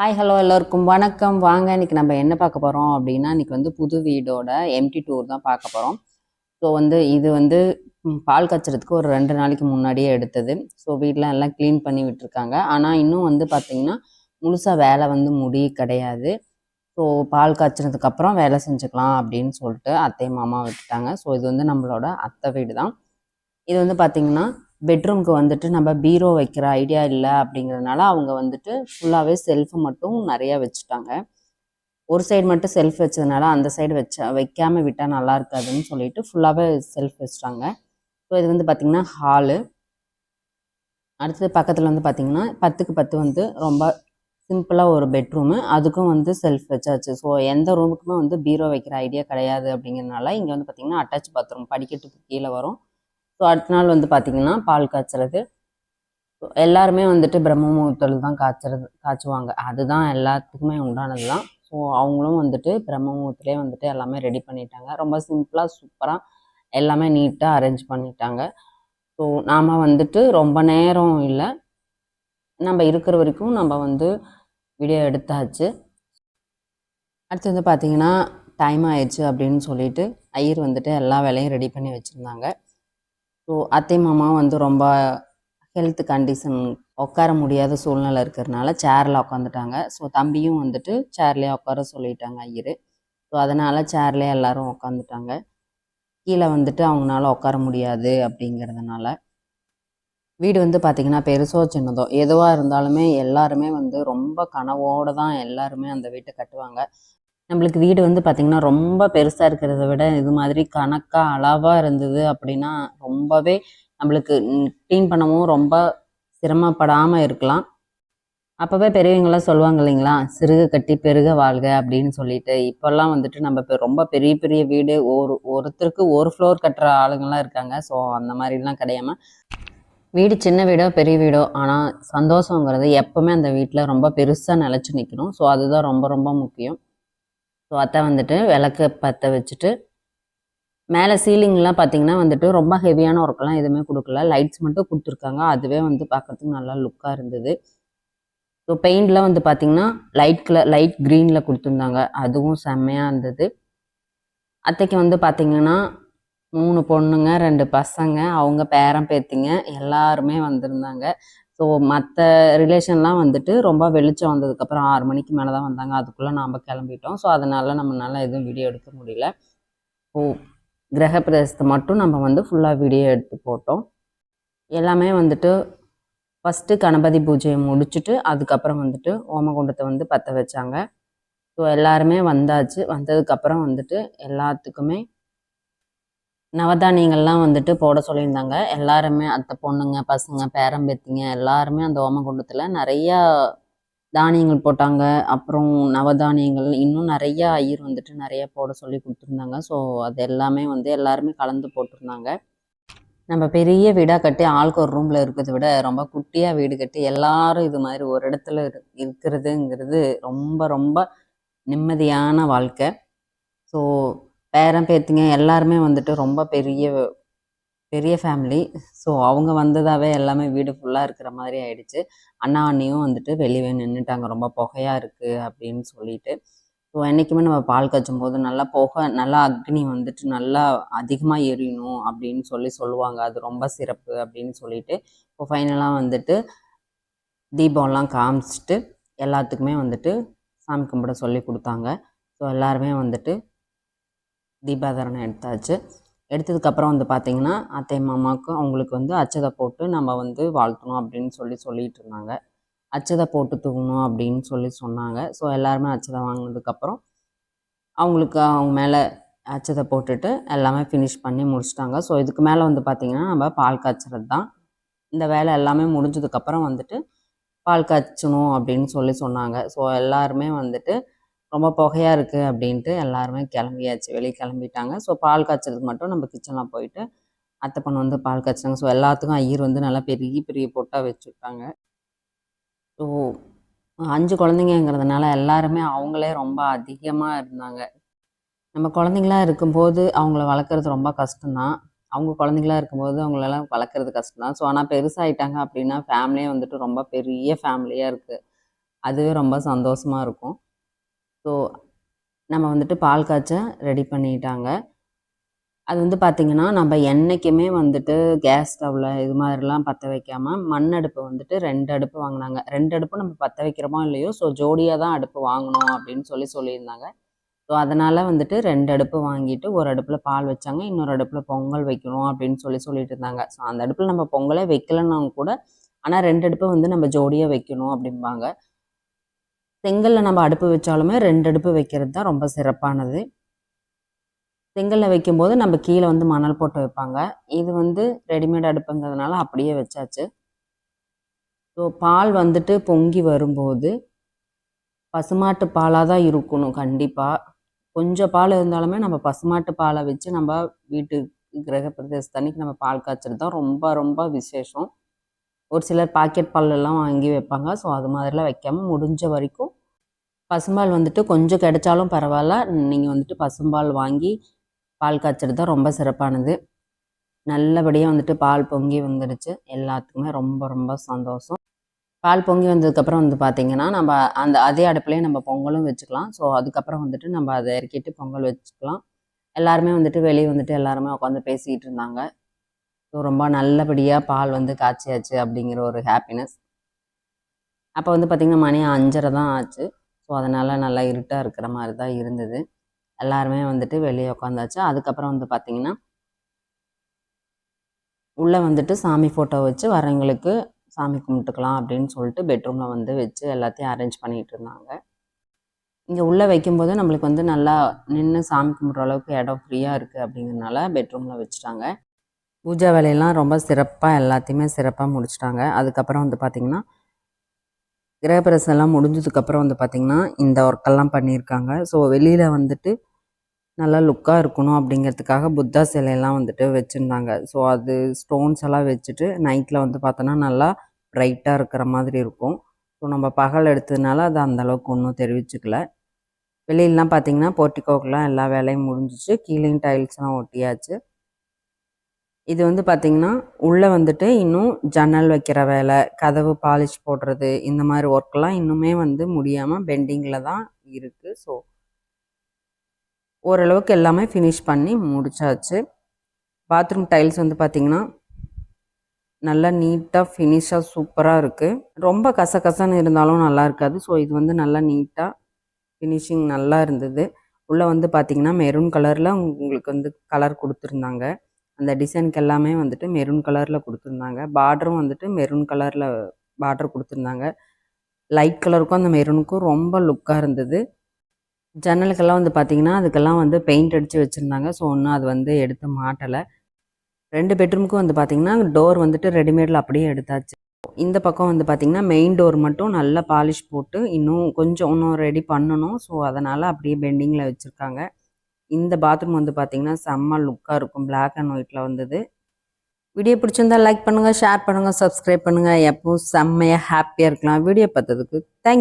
Hi hello எல்லோருக்கும். வணக்கம். வாங்க இன்னைக்கு நம்ம என்ன பார்க்க போகிறோம் அப்படின்னா இன்றைக்கி வந்து புது வீடோட எம்டி டூர் தான் பார்க்க போகிறோம் ஸோ வந்து இது வந்து பால் கச்சுறதுக்கு ஒரு ரெண்டு நாளைக்கு முன்னாடியே எடுத்தது. ஸோ வீட்டில் எல்லாம் க்ளீன் பண்ணி விட்டுருக்காங்க. ஆனால் இன்னும் வந்து பார்த்திங்கன்னா முழுசாக வேலை வந்து முடி கிடையாது. ஸோ பால் காய்ச்சினதுக்கப்புறம் வேலை செஞ்சுக்கலாம் அப்படின்னு சொல்லிட்டு அத்தை மாமா விட்டுட்டாங்க. ஸோ இது வந்து நம்மளோட அத்தை வீடு தான். இது வந்து பார்த்திங்கன்னா பெட்ரூம்க்கு வந்துட்டு நம்ம பீரோ வைக்கிற ஐடியா இல்லை அப்படிங்கிறதுனால அவங்க வந்துட்டு ஃபுல்லாகவே செல்ஃபு மட்டும் நிறையா வச்சுட்டாங்க. ஒரு சைடு மட்டும் செல்ஃப் வச்சதுனால அந்த சைடு வச்ச வைக்காமல் விட்டால் நல்லா இருக்காதுன்னு சொல்லிட்டு ஃபுல்லாகவே செல்ஃப் வச்சுட்டாங்க. ஸோ இது வந்து பார்த்திங்கன்னா ஹாலு அடுத்தது பக்கத்தில் வந்து பார்த்திங்கன்னா பத்துக்கு பத்து வந்து ரொம்ப சிம்பிளாக ஒரு பெட்ரூமு அதுக்கும் வந்து செல்ஃப் வச்சாச்சு. ஸோ எந்த ரூமுக்குமே வந்து பீரோ வைக்கிற ஐடியா கிடையாது அப்படிங்கிறதுனால இங்கே வந்து பார்த்திங்கன்னா அட்டாச் பாத்ரூம் படிக்கட்டுக்கு கீழே வரும். ஸோ அடுத்த நாள் வந்து பார்த்திங்கன்னா பால் காய்ச்சறது. எல்லாருமே வந்துட்டு பிரம்ம முகூர்த்தத்தில் தான் காய்ச்சறது காய்ச்சுவாங்க. அதுதான் எல்லாத்துக்குமே உண்டானது தான் ஸோ அவங்களும் வந்துட்டு பிரம்ம முகூர்த்திலே வந்துட்டு எல்லாமே ரெடி பண்ணிட்டாங்க. ரொம்ப சிம்பிளாக சூப்பராக எல்லாமே நீட்டாக அரேஞ்ச் பண்ணிட்டாங்க. ஸோ நாம் வந்துட்டு ரொம்ப நேரம் இல்லை. நம்ம இருக்கிற வரைக்கும் நம்ம வந்து வீடியோ எடுத்தாச்சு. அடுத்து வந்து பார்த்திங்கன்னா டைம் ஆயிடுச்சு அப்படின்னு சொல்லிட்டு ஐயர் வந்துட்டு எல்லா வேலையும் ரெடி பண்ணி வச்சுருந்தாங்க. ஸோ அத்தை மாமா வந்து ரொம்ப ஹெல்த் கண்டிஷன் உட்கார முடியாத சூழ்நிலை இருக்கிறதுனால சேரில் உட்காந்துட்டாங்க ஸோ தம்பியும் வந்துட்டு சேர்லேயே உட்கார சொல்லிட்டாங்க ஐயர். ஸோ அதனால் சேர்லேயே எல்லாரும் உட்காந்துட்டாங்க கீழே வந்துட்டு அவங்களால உட்கார முடியாது அப்படிங்கிறதுனால. வீடு வந்து பார்த்திங்கன்னா பெருசோ சின்னதோ எதுவாக இருந்தாலுமே எல்லாருமே வந்து ரொம்ப கனவோடு தான் எல்லாருமே அந்த வீட்டை கட்டுவாங்க. நம்மளுக்கு வீடு வந்து பார்த்திங்கன்னா ரொம்ப பெருசாக இருக்கிறத விட இது மாதிரி கணக்காக அளவாக இருந்தது அப்படின்னா ரொம்பவே நம்மளுக்கு க்ளீன் பண்ணவும் ரொம்ப சிரமப்படாமல் இருக்கலாம். அப்போவே பெரியவங்களாம் சொல்லுவாங்க இல்லைங்களா? சிறுக கட்டி பெருக வாழ்க அப்படின்னு சொல்லிட்டு. இப்போல்லாம் வந்துட்டு நம்ம இப்போ ரொம்ப பெரிய பெரிய வீடு ஒரு ஒருத்தருக்கு ஒரு ஃப்ளோர் கட்டுற ஆளுங்கள்லாம் இருக்காங்க. ஸோ அந்த மாதிரிலாம் கிடையாமல் வீடு சின்ன வீடோ பெரிய வீடோ ஆனால் சந்தோஷங்கிறது எப்பவுமே அந்த வீட்டில் ரொம்ப பெருசாக நிலச்சி நிற்கணும் ஸோ அதுதான் ரொம்ப ரொம்ப முக்கியம். ஸோ அத்தை வந்துட்டு விளக்கு பற்ற வச்சுட்டு மேலே சீலிங்லாம் பார்த்தீங்கன்னா வந்துட்டு ரொம்ப ஹெவியான ஒர்க்கெல்லாம் எதுவுமே கொடுக்கல. லைட்ஸ் மட்டும் கொடுத்துருக்காங்க. அதுவே வந்து பார்க்கறதுக்கு நல்லா லுக்காக இருந்தது. ஸோ பெயிண்ட்லாம் வந்து பார்த்தீங்கன்னா லைட் கலர் லைட் க்ரீனில் கொடுத்துருந்தாங்க. அதுவும் செம்மையாக இருந்தது. அத்தைக்கு வந்து பார்த்தீங்கன்னா மூணு பொண்ணுங்க ரெண்டு பசங்க அவங்க பேரன் பேத்திங்க எல்லாருமே வந்திருந்தாங்க. ஸோ மற்ற ரிலேஷன்லாம் வந்துட்டு ரொம்ப வெளிச்சம் வந்ததுக்கப்புறம் ஆறு மணிக்கு மேலே தான் வந்தாங்க. அதுக்குள்ளே நாம் கிளம்பிட்டோம். ஸோ அதனால் நம்மளால் எதுவும் வீடியோ எடுக்க முடியல. ஸோ கிரக பிரதேசத்தை மட்டும் நம்ம வந்து ஃபுல்லாக வீடியோ எடுத்து போட்டோம். எல்லாமே வந்துட்டு ஃபஸ்ட்டு கணபதி பூஜையை முடிச்சுட்டு அதுக்கப்புறம் வந்துட்டு ஓமகுண்டத்தை வந்து பற்ற வச்சாங்க. ஸோ எல்லாருமே வந்தாச்சு. வந்ததுக்கப்புறம் வந்துட்டு எல்லாத்துக்குமே நவதானியங்கள்லாம் வந்துட்டு போட சொல்லியிருந்தாங்க. எல்லாருமே அத்தை பொண்ணுங்க பசங்க பேரம்பேத்திங்க எல்லாருமே அந்த ஓமகுண்டத்தில் நிறையா தானியங்கள் போட்டாங்க. அப்புறம் நவதானியங்கள் இன்னும் நிறையா ஐயர் வந்துட்டு நிறையா போட சொல்லி கொடுத்துருந்தாங்க. ஸோ அது எல்லாமே வந்து எல்லாருமே கலந்து போட்டிருந்தாங்க. நம்ம பெரிய வீடாக கட்டி ஆளுக்கு ஒரு ரூமில் இருக்கிறத விட ரொம்ப குட்டியாக வீடு கட்டி எல்லாரும் இது மாதிரி ஒரு இடத்துல இருக்கிறதுங்கிறது ரொம்ப ரொம்ப நிம்மதியான வாழ்க்கை. ஸோ பேரன் பேத்திங்க எல்லாருமே வந்துட்டு ரொம்ப பெரிய பெரிய ஃபேமிலி ஸோ அவங்க வந்ததாகவே எல்லாமே வீடு ஃபுல்லாக இருக்கிற மாதிரி ஆயிடுச்சு. அண்ணா அண்ணியும் வந்துட்டு வெளியே நின்றுட்டாங்க ரொம்ப புகையாக இருக்குது அப்படின்னு சொல்லிட்டு. ஸோ என்றைக்குமே நம்ம பால் காய்ச்சும் போது நல்லா புகை நல்லா அக்னி வந்துட்டு நல்லா அதிகமாக எரியணும் அப்படின்னு சொல்லி சொல்லுவாங்க. அது ரொம்ப சிறப்பு அப்படின்னு சொல்லிட்டு. இப்போ ஃபைனலாக வந்துட்டு தீபம்லாம் காமிச்சிட்டு எல்லாத்துக்குமே வந்துட்டு சாமி கும்பிட சொல்லி கொடுத்தாங்க. ஸோ எல்லாருமே வந்துட்டு தீபாதாரணம் எடுத்தாச்சு. எடுத்ததுக்கப்புறம் வந்து பார்த்திங்கன்னா அத்தை மாமாவுக்கும் அவங்களுக்கு வந்து அச்சதை போட்டு நம்ம வந்து வாழ்த்தணும் அப்படின்னு சொல்லி சொல்லிட்டு இருந்தாங்க. அச்சதை போட்டு தூங்கணும் அப்படின்னு சொல்லி சொன்னாங்க. ஸோ எல்லாருமே அச்சதை வாங்கினதுக்கப்புறம் அவங்களுக்கு அவங்க மேலே அச்சதை போட்டுட்டு எல்லாமே ஃபினிஷ் பண்ணி முடிச்சிட்டாங்க. ஸோ இதுக்கு மேலே வந்து பார்த்திங்கன்னா நம்ம பால் காய்ச்சறது தான். இந்த வேலை எல்லாமே முடிஞ்சதுக்கப்புறம் வந்துட்டு பால் காய்ச்சணும் அப்படின்னு சொல்லி சொன்னாங்க. ஸோ எல்லாருமே வந்துட்டு ரொம்ப புகையாக இருக்குது அப்படின்ட்டு எல்லாருமே கிளம்பியாச்சு. வெளியே கிளம்பிட்டாங்க. ஸோ பால் காய்ச்சலுக்கு மட்டும் நம்ம கிச்சனில் போயிட்டு அத்தை பொண்ணு வந்து பால் காய்ச்சினாங்க ஸோ எல்லாத்துக்கும் ஐயர் வந்து நல்லா பெரிய பெரிய பொட்டாக வச்சுருக்காங்க ஸோ அஞ்சு குழந்தைங்கங்கிறதுனால எல்லாருமே அவங்களே ரொம்ப அதிகமாக இருந்தாங்க. நம்ம குழந்தைங்களா இருக்கும்போது அவங்கள வளர்க்குறது ரொம்ப கஷ்டம்தான். அவங்க குழந்தைங்களா இருக்கும்போது அவங்களெல்லாம் வளர்க்குறது கஷ்டம் தான் ஸோ ஆனால் பெருசாகிட்டாங்க அப்படின்னா ஃபேமிலியே வந்துட்டு ரொம்ப பெரிய ஃபேமிலியாக இருக்குது அதுவே ரொம்ப சந்தோஷமாக இருக்கும். ஸோ நம்ம வந்துட்டு பால் காய்ச்ச ரெடி பண்ணிட்டாங்க. அது வந்து பார்த்திங்கன்னா நம்ம என்றைக்குமே வந்துட்டு கேஸ் ஸ்டவ்வில் இது மாதிரிலாம் பற்ற வைக்காமல் மண் அடுப்பு வந்துட்டு ரெண்டு அடுப்பு வாங்கினாங்க. ரெண்டு அடுப்பு நம்ம பற்ற வைக்கிறோமோ இல்லையோ ஸோ ஜோடியாக தான் அடுப்பு வாங்கணும் அப்படின்னு சொல்லி சொல்லியிருந்தாங்க. ஸோ அதனால் வந்துட்டு ரெண்டு அடுப்பு வாங்கிட்டு ஒரு அடுப்பில் பால் வச்சாங்க. இன்னொரு அடுப்பில் பொங்கல் வைக்கணும் அப்படின்னு சொல்லி சொல்லிட்டு இருந்தாங்க ஸோ அந்த அடுப்பில் நம்ம பொங்கலே வைக்கலன்னா கூட ஆனால் ரெண்டு அடுப்பு வந்து நம்ம ஜோடியாக வைக்கணும் அப்படிம்பாங்க. செங்கல்ல நம்ம அடுப்பு வச்சாலுமே ரெண்டு அடுப்பு வைக்கிறது தான் ரொம்ப சிறப்பானது. செங்கல்ல வைக்கும்போது நம்ம கீழே வந்து மணல் போட்டு வைப்பாங்க. இது வந்து ரெடிமேட் அடுப்புங்கிறதுனால அப்படியே வச்சாச்சு. ஸோ பால் வந்துட்டு பொங்கி வரும்போது பசுமாட்டு பாலாக தான் இருக்கணும் கண்டிப்பாக கொஞ்சம் பால் இருந்தாலுமே நம்ம பசுமாட்டு பாலை வச்சு நம்ம வீட்டு கிரகப்பிரதேசத்தன்னைக்கு நம்ம பால் காய்ச்சல் தான் ரொம்ப ரொம்ப விசேஷம். ஒரு சிலர் பாக்கெட் பாலெல்லாம் வாங்கி வைப்பாங்க. ஸோ அது மாதிரிலாம் வைக்காமல் முடிஞ்ச வரைக்கும் பசும்பால் வந்துட்டு கொஞ்சம் கிடைச்சாலும் பரவாயில்ல. நீங்கள் வந்துட்டு பசும்பால் வாங்கி பால் காய்ச்சறது தான் ரொம்ப சிறப்பானது. நல்லபடியாக வந்துட்டு பால் பொங்கி வந்துடுச்சு எல்லாத்துக்குமே ரொம்ப ரொம்ப சந்தோஷம். பால் பொங்கி வந்ததுக்கப்புறம் வந்து பார்த்திங்கன்னா நம்ம அந்த அதே அடுப்புலேயே நம்ம பொங்கலும் வச்சுக்கலாம். ஸோ அதுக்கப்புறம் வந்துட்டு நம்ம அதை இறக்கிட்டு பொங்கல் வச்சுக்கலாம். எல்லாருமே வந்துட்டு வெளியே வந்துட்டு எல்லாருமே உட்காந்து பேசிக்கிட்டு இருந்தாங்க. ஸோ ரொம்ப நல்லபடியாக பால் வந்து காய்ச்சியாச்சு அப்படிங்கிற ஒரு ஹாப்பினஸ். அப்போ வந்து பார்த்திங்கன்னா மணி அஞ்சரை தான் ஆச்சு. ஸோ அதனால் நல்லா இருட்டாக இருக்கிற மாதிரி தான் இருந்தது. எல்லாருமே வந்துட்டு வெளியே உட்காந்தாச்சு அதுக்கப்புறம் வந்து பார்த்திங்கன்னா உள்ளே வந்துட்டு சாமி ஃபோட்டோ வச்சு வரவங்களுக்கு சாமி கும்பிட்டுக்கலாம் அப்படின்னு சொல்லிட்டு பெட்ரூமில் வந்து வச்சு எல்லாத்தையும் அரேஞ்ச் பண்ணிகிட்டு இருந்தாங்க. இங்கே உள்ளே வைக்கும்போது நம்மளுக்கு வந்து நல்லா நின்று சாமி கும்பிட்ற அளவுக்கு இடம் ஃப்ரீயாக இருக்குது அப்படிங்கிறனால பெட்ரூமில் வச்சுட்டாங்க. பூஜா வேலையெல்லாம் ரொம்ப சிறப்பாக எல்லாத்தையுமே சிறப்பாக முடிச்சிட்டாங்க. அதுக்கப்புறம் வந்து பார்த்திங்கன்னா கிரகப்பிரசம் எல்லாம் முடிஞ்சதுக்கப்புறம் வந்து பார்த்திங்கன்னா இந்த ஒர்க்கெல்லாம் பண்ணியிருக்காங்க. ஸோ வெளியில் வந்துட்டு நல்லா லுக்காக இருக்கணும் அப்படிங்கிறதுக்காக புத்தா சிலையெல்லாம் வந்துட்டு வச்சுருந்தாங்க. ஸோ அது ஸ்டோன்ஸ் எல்லாம் வச்சுட்டு நைட்டில் வந்து பார்த்தோன்னா நல்லா ப்ரைட்டாக இருக்கிற மாதிரி இருக்கும். ஸோ நம்ம பகல் எடுத்ததுனால அது அந்தளவுக்கு ஒன்றும் தெரிவிச்சுக்கல. வெளியிலலாம் பார்த்தீங்கன்னா போர்ட்டிகோக்கெலாம் எல்லா வேலையும் முடிஞ்சிச்சு. கீழேயும் டைல்ஸ்லாம் ஒட்டியாச்சு. இது வந்து பார்த்திங்கன்னா உள்ளே வந்துட்டு இன்னும் ஜன்னல் வைக்கிற வேலை கதவு பாலிஷ் போடுறது இந்த மாதிரி ஒர்க்கெலாம் இன்னுமே வந்து முடியாமல் பெண்டிங்கில் தான் இருக்குது ஸோ ஓரளவுக்கு எல்லாமே ஃபினிஷ் பண்ணி முடிச்சாச்சு. பாத்ரூம் டைல்ஸ் வந்து பார்த்திங்கன்னா நல்லா நீட்டாக ஃபினிஷாக சூப்பராக இருக்குது ரொம்ப கசகசன்னு இருந்தாலும் நல்லா இருக்காது. ஸோ இது வந்து நல்லா நீட்டாக ஃபினிஷிங் நல்லா இருந்தது. உள்ளே வந்து பார்த்திங்கன்னா மெரூன் கலரில் உங்களுக்கு வந்து கலர் கொடுத்துருந்தாங்க. அந்த டிசைனுக்கு எல்லாமே வந்துட்டு மெரூன் கலரில் கொடுத்துருந்தாங்க. பார்டரும் வந்துட்டு மெரூன் கலரில் பார்டர் கொடுத்துருந்தாங்க. லைட் கலருக்கும் அந்த மெரூனுக்கும் ரொம்ப லுக்காக இருந்தது. ஜன்னலுக்கெல்லாம் வந்து பார்த்திங்கன்னா அதுக்கெல்லாம் வந்து பெயிண்ட் அடித்து வச்சுருந்தாங்க. ஸோ ஒன்றும் அது வந்து எடுத்து மாட்டலை. ரெண்டு பெட்ரூமுக்கும் வந்து பார்த்திங்கன்னா டோர் வந்துட்டு ரெடிமேடில் அப்படியே எடுத்தாச்சு. இந்த பக்கம் வந்து பார்த்திங்கன்னா மெயின் டோர் மட்டும் நல்லா பாலிஷ் போட்டு இன்னும் கொஞ்சம் இன்னும் ரெடி பண்ணணும். ஸோ அதனால் அப்படியே பெண்டிங்கில் வச்சுருக்காங்க. இந்த பாத்ரூம் வந்து பார்த்திங்கன்னா செம்ம லுக்காக இருக்கும். பிளாக் அண்ட் ஒயிட்டில் வந்தது. வீடியோ பிடிச்சிருந்தா லைக் பண்ணுங்கள் ஷேர் பண்ணுங்கள் சப்ஸ்கிரைப் பண்ணுங்கள் எப்பவும் செம்மையாக ஹாப்பியாக இருக்கலாம். வீடியோ பார்த்ததுக்கு தேங்க்யூ